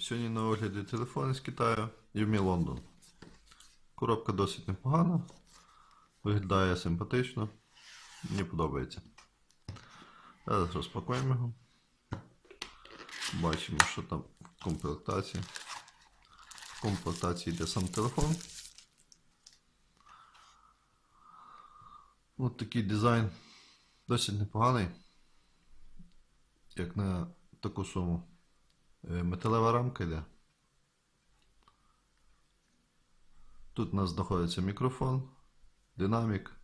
Сьогодні на огляді телефон з Китаю Юмі Лондон. Коробка досить непогана. Виглядає симпатично. Мені подобається. Зараз розпакуємо його. Бачимо, що там в комплектації. В комплектації йде сам телефон. Ось такий дизайн. Досить непоганий. Як на таку суму. Е, Металева рамка йде. Тут у нас знаходиться мікрофон, динамік,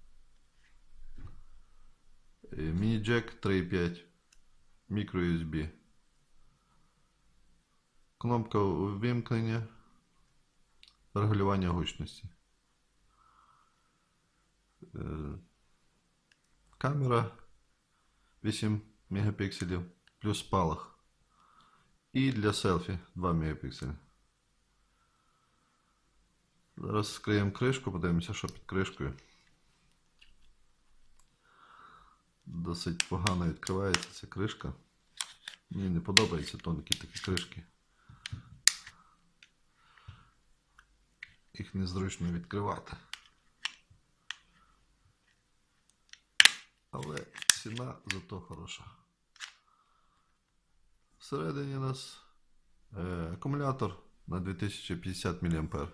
е, міні-джек 3.5, мікро-USB. Кнопка увімкнення, регулювання гучності. Е, Камера 8 мегапікселів плюс спалах. І для селфі 2 мегапікселі. Зараз скриємо кришку, подивимося, що під кришкою. Досить погано відкривається ця кришка. Мені не подобаються тонкі такі кришки. Їх незручно відкривати. Але ціна зато хороша. Всередині у нас е, акумулятор на 2050 мА.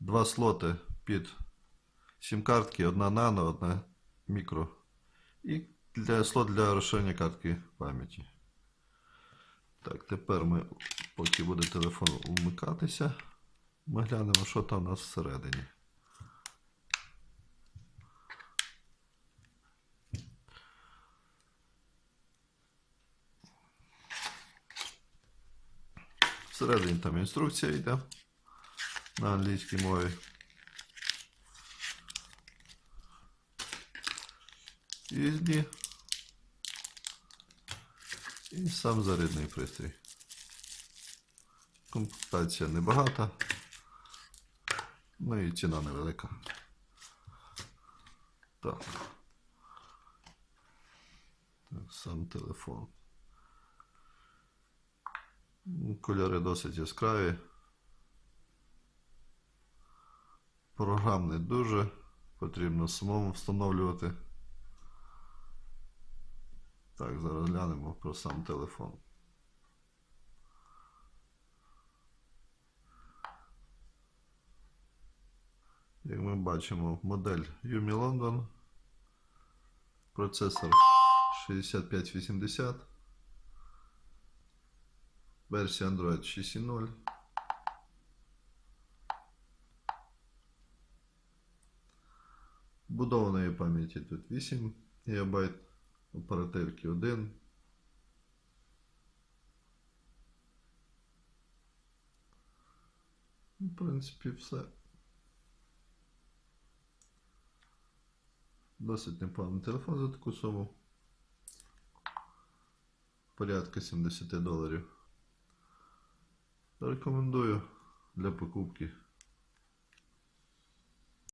Два слоти під сім-картки, одна нано, одна мікро. І для, слот для розширення картки пам'яті. Так, тепер ми, поки буде телефон вмикатися, ми глянемо, що там у нас всередині. Всередині там інструкція йде на англійській мові. USB. І сам зарядний пристрій. Комплектація небагата. Ну і ціна невелика. Так. Так, сам телефон. Кольори досить яскраві. Програм не дуже. Потрібно самому встановлювати. Так, зараз глянемо про сам телефон. Як ми бачимо, модель Yumi London. Процесор 6580. Версія Android 6.0. Будованої пам'яті тут 8 ГБ, оперативки 1. Ну, В принципі, все. Досить непоганий телефон за таку суму. Порядка 70 доларів. Рекомендую для покупки.